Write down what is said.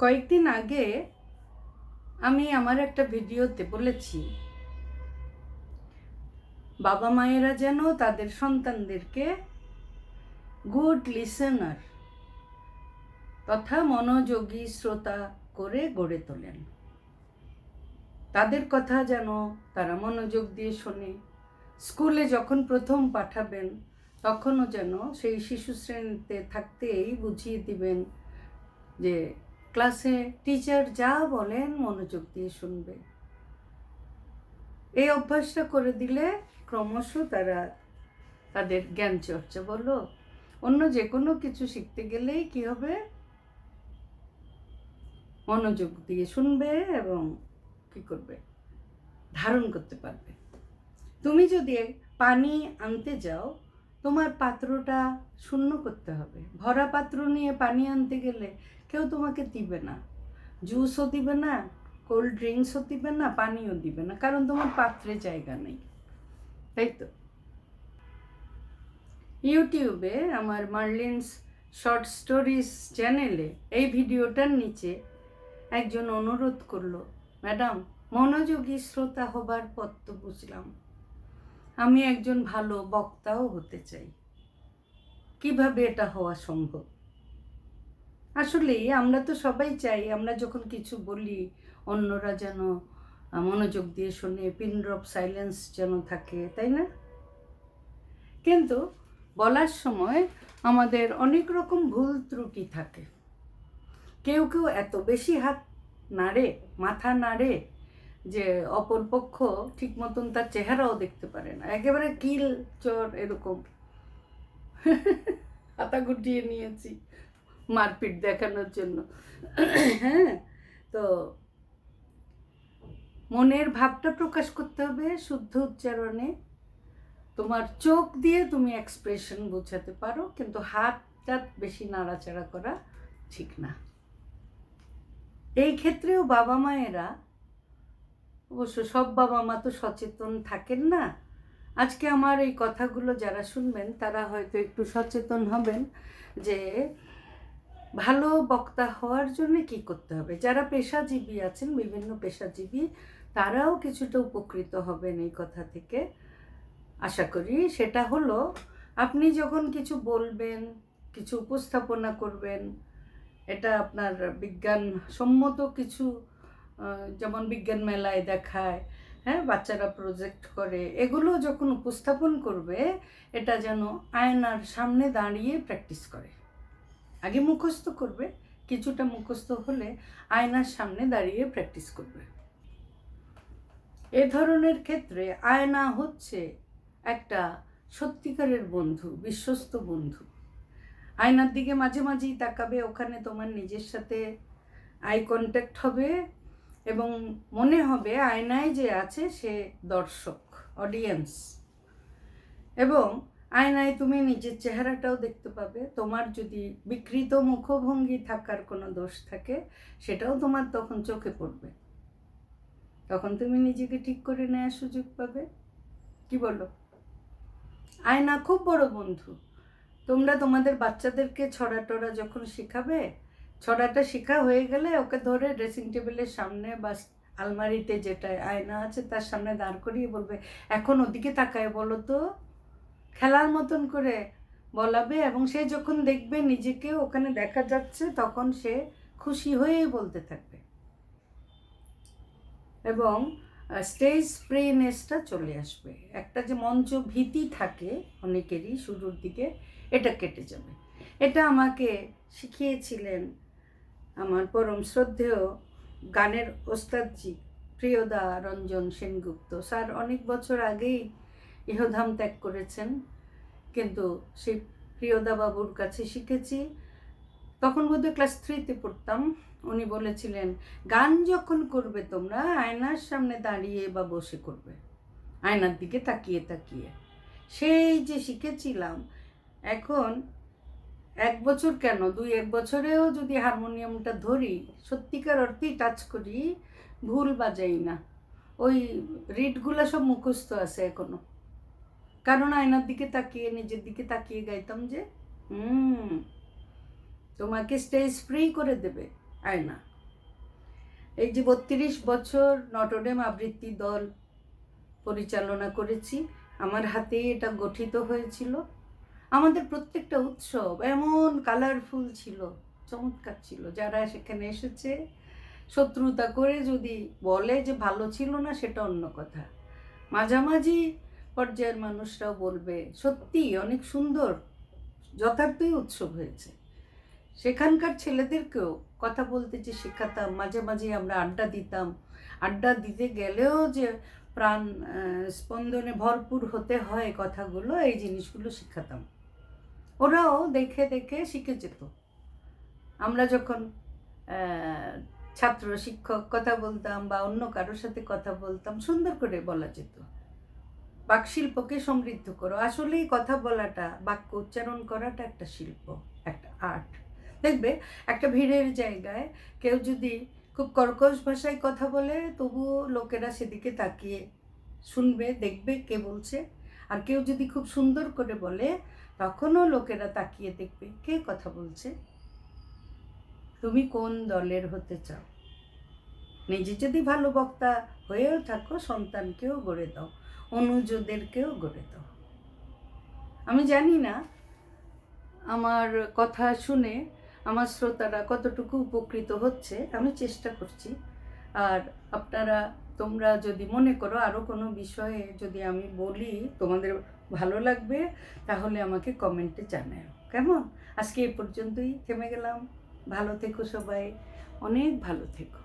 কয়েকদিন আগে আমি আমার একটা ভিডিওতে বলেছি, বাবা মায়েরা যেন তাদের সন্তানদেরকে গুড লিসেনার তথা মনোযোগী শ্রোতা করে গড়ে তোলেন। তাদের কথা যেন তারা মনোযোগ দিয়ে শোনে। স্কুলে যখন প্রথম পাঠাবেন, তখনও যেন সেই শিশু শ্রেণীতে থাকতেই বুঝিয়ে দিবেন যে ক্লাসে টিচার যা বলেন মনোযোগ দিয়ে শুনবে। এই অভ্যাসটা করে দিলে ক্রমশ তারা তাদের জ্ঞান চর্চা বলো অন্য যে কোনো কিছু শিখতে গেলেই কি হবে? মনোযোগ দিয়ে শুনবে এবং কি করবে? ধারণ করতে পারবে। তুমি যদি পানি আনতে যাও তোমার পাত্রটা শূন্য করতে হবে। ভরা পাত্র নিয়ে পানি আনতে গেলে কেউ তোমাকে দিবে না। জুসও দিবে না, কোল্ড ড্রিঙ্কসও দিবে না, পানিও দিবে না, কারণ তোমার পাত্রে জায়গা নেই। তাই তো? ইউটিউবে আমার মার্লিনস শর্ট স্টোরিজ চ্যানেলে এই ভিডিওটার নিচে একজন অনুরোধ করল, ম্যাডাম, মনোযোগী শ্রোতা হবার পথ তো বুঝলাম। আমি একজন ভালো বক্তাও হতে চাই। কীভাবে এটা হওয়া সম্ভব? আসলে আমরা তো সবাই চাই, আমরা যখন কিছু বলি, অন্যরা যেন মনোযোগ দিয়ে শোনে, পিন ড্রপ, সাইলেন্স যেন থাকে, তাই না? কিন্তু বলার সময় আমাদের অনেক রকম ভুল ত্রুটি থাকে। কেউ কেউ এত বেশি হাত নাড়ে, মাথা নাড়ে যে অপর পক্ষ ঠিক মতন তার চেহারাও দেখতে পারে না। একেবারে কিল চোর এরকম। হাতা গুটিয়ে নিয়েছি মারপিট দেখানোর জন্য। হ্যাঁ তো মনের ভাবটা প্রকাশ করতে হবে শুদ্ধ উচ্চারণে। তোমার চোখ দিয়ে তুমি এক্সপ্রেশন বোঝাতে পারো, কিন্তু হাতটা বেশি নাড়াচাড়া করা ঠিক না। এই ক্ষেত্রেও বাবা মায়েরা অবশ্য সব বাবা মা তো সচেতন থাকেন না। আজকে আমার এই কথাগুলো যারা শুনবেন, তারা হয়তো একটু সচেতন হবেন যে ভালো বক্তা হওয়ার জন্য কি করতে হবে। যারা পেশাজীবী আছেন, বিভিন্ন পেশাজীবী, তারাও কিছুটা উপকৃত হবেন এই কথা থেকে। আশা করি সেটা হলো, আপনি যখন কিছু বলবেন, কিছু উপস্থাপনা করবেন, এটা আপনার বিজ্ঞানসম্মত কিছু যেমন বিজ্ঞান মেলায় দেখায় হ্যাঁ বাচ্চারা প্রজেক্ট করে, এগুলো যখন উপস্থাপন করবে, এটা যেন আয়নার সামনে দাঁড়িয়ে প্র্যাকটিস করে। আগে মুখস্থ করবে, কিছুটা মুখস্থ হলে আয়নার সামনে দাঁড়িয়ে প্র্যাকটিস করবে। এ ধরনের ক্ষেত্রে আয়না হচ্ছে একটা সত্যিকারের বন্ধু, বিশ্বস্ত বন্ধু। আয়নার দিকে মাঝে মাঝেই তাকাবে, ওখানে তোমার নিজের সাথে আই কন্ট্যাক্ট হবে এবং মনে হবে আয়নায় যে আছে সে দর্শক অডিয়েন্স এবং আয়নায় তুমি নিজের চেহারাটাও দেখতে পাবে। তোমার যদি বিকৃত মুখভঙ্গি থাকার কোনো দোষ থাকে, সেটাও তোমার তখন চোখে পড়বে। তখন তুমি নিজেকে ঠিক করে নেওয়ার সুযোগ পাবে। কি বলো? আয়না খুব বড় বন্ধু। তোমরা তোমাদের বাচ্চাদেরকে ছড়া টড়া যখন শেখাবে ছড়াটা শেখা হয়ে গেলে ওকে ধরে ড্রেসিং টেবিলের সামনে বা আলমারিতে যেটা আয়না আছে তার সামনে দাঁড় করিয়ে বলবে, এখন ওদিকে তাকায় বলো তো। খেলার মতন করে বলাবে এবং সে যখন দেখবে নিজেকে ওখানে দেখা যাচ্ছে, তখন সে খুশি হয়েই বলতে থাকবে। এবং স্টেজ প্রেনেসটা চলে আসবে। একটা যে মঞ্চ ভীতি থাকে অনেকেরই শুরুর দিকে, এটা কেটে যাবে। এটা আমাকে শিখিয়েছিলেন আমার পরম শ্রদ্ধেয় গানের ওস্তাদজি প্রিয়দা রঞ্জন সেনগুপ্ত। স্যার, অনেক বছর আগেই ইহধাম ত্যাগ করেছেন, কিন্তু সেই প্রিয়দা বাবুর কাছে শিখেছি। তখন বোধহয় ক্লাস থ্রিতে পড়তাম। উনি বলেছিলেন, গান যখন করবে তোমরা, আয়নার সামনে দাঁড়িয়ে বা বসে করবে। আয়নার দিকে তাকিয়ে তাকিয়ে। সেই যে শিখেছিলাম, এখন এক বছর কেন? দুই এক বছরেও যদি হারমোনিয়ামটা ধরি, সত্যিকার অর্থেই টাচ করি, ভুল বাজাই না। ওই রিডগুলো সব মুখস্থ আছে এখনও। কারণ আয়নার দিকে তাকিয়ে, নিজের দিকে তাকিয়ে গাইতাম যে, হুম, তোমাকে স্টেজ ফ্রি করে দেবে আয়না। এই যে বত্রিশ বছর নটরডেম আবৃত্তি দল পরিচালনা করেছি, আমার হাতেই এটা গঠিত হয়েছিল। আমাদের প্রত্যেকটা উৎসব এমন কালারফুল ছিল, চমৎকার ছিল। যারা সেখানে এসেছে, শত্রুতা করে যদি বলে যে ভালো ছিল না, সেটা অন্য কথা। মাঝামাঝি পর্যায়ের মানুষরাও বলবে, সত্যি, অনেক সুন্দর, যথার্থই উৎসব হয়েছে। সেখানকার ছেলেদেরকেও কথা বলতে যে শেখাতাম মাঝে মাঝে আমরা আড্ডা দিতাম। আড্ডা দিতে গেলেও যে প্রাণ স্পন্দনে ভরপুর হতে হয় কথাগুলো, এই জিনিসগুলো শেখাতাম। ওরাও দেখে দেখে শিখে যেত। আমরা যখন ছাত্র, শিক্ষক কথা বলতাম বা অন্য কারোর সাথে কথা বলতাম, সুন্দর করে বলা যেত। বাকশিল্পকে সমৃদ্ধ করো। আসলেই কথা বলাটা, বাক্য উচ্চারণ করাটা একটা শিল্প, একটা আর্ট। দেখবে, একটা ভিড়ের জায়গায় কেউ যদি খুব কর্কশ ভাষায় কথা বলে, তবুও লোকেরা সেদিকে তাকিয়ে শুনবে, দেখবে কে বলছে। আর কেউ যদি খুব সুন্দর করে বলে তখনও লোকেরা তাকিয়ে দেখবে কে কথা বলছে। তুমি কোন দলের হতে চাও? নিজে যদি ভালো বক্তা হয়েও থাকো, সন্তানকেও গড়ে দাও, অনুজদেরকেও গড়ে দাও। আমি জানি না, আমার কথা শুনে আমার শ্রোতারা কতটুকু উপকৃত হচ্ছে, আমি চেষ্টা করছি। আর আপনারা তোমরা যদি মনে করো আরও কোনো বিষয়ে যদি আমি বলি তোমাদের ভালো লাগবে তাহলে আমাকে কমেন্টে জানাও। কেমন? আজকে এ পর্যন্তই থেমে গেলাম। ভালো থেকো সবাই। অনেক ভালো থেকো।